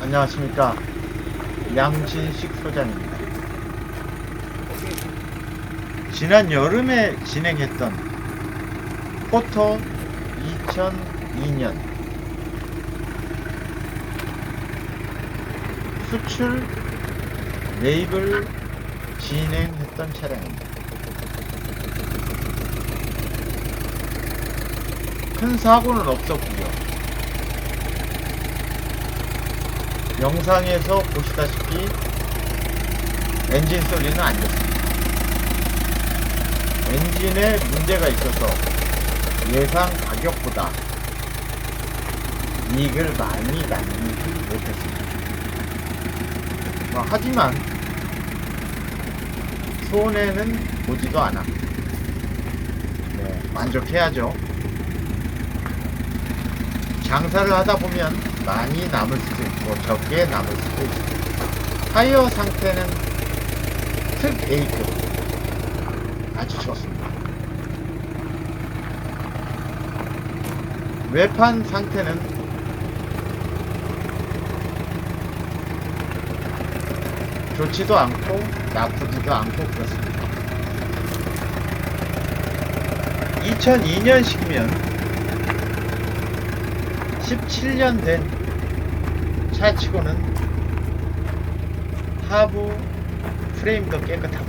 안녕하십니까 양진식 소장입니다. 지난 여름에 진행했던 포토 2002년 수출 매입을 진행했던 차량입니다. 큰 사고는 없었고요. 영상에서 보시다시피 엔진 소리는 안 좋습니다. 엔진에 문제가 있어서 예상 가격보다 이익을 많이 남기지 못했습니다. 뭐, 하지만 손해는 보지도 않아. 네, 만족해야죠. 장사를 하다 보면 많이 남을 수도 있고 적게 남을 수도 있습니다. 타이어 상태는 특 A급 아주 좋습니다. 외판 상태는 좋지도 않고 나쁘지도 않고 그렇습니다. 2002년식이면 17년 된 차 치고는 하부 프레임도 깨끗하고.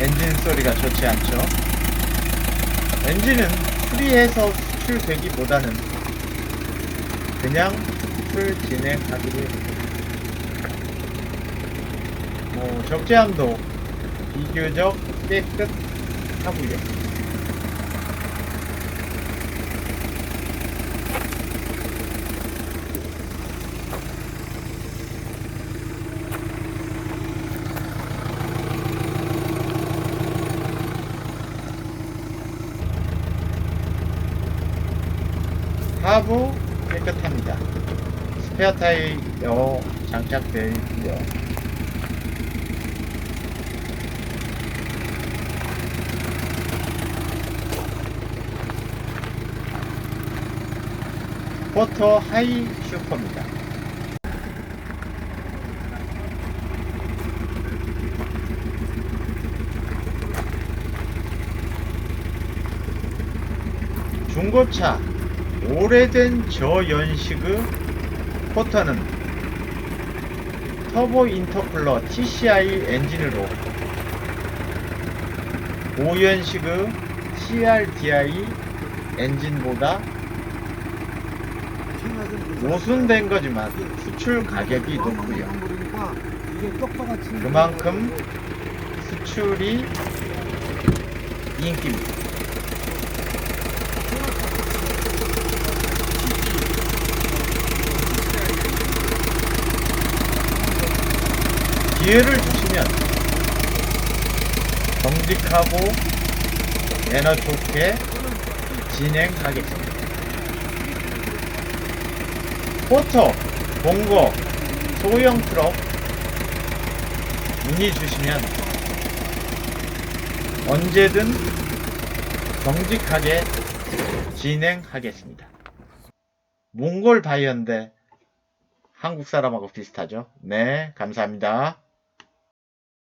엔진 소리가 좋지 않죠? 엔진은 수리해서 수출되기보다는 그냥 수출 진행하기로 했습니다. 뭐 적재함도 비교적 깨끗하고요. 하부 깨끗합니다. 스페어 타이어 장착되어 있고요. 포터 하이 슈퍼입니다. 중고차 오래된 저연식의 포터는 터보 인터쿨러 TCI 엔진으로 5연식의 CRDI 엔진보다 모순된 거지만 수출 가격이 높고요. 그만큼 수출이 인기입니다. 기회를 주시면 정직하고 매너 좋게 진행하겠습니다. 포터, 봉고, 소형 트럭 문의 주시면 언제든 정직하게 진행하겠습니다. 몽골 바이어인데 한국 사람하고 비슷하죠? 네, 감사합니다.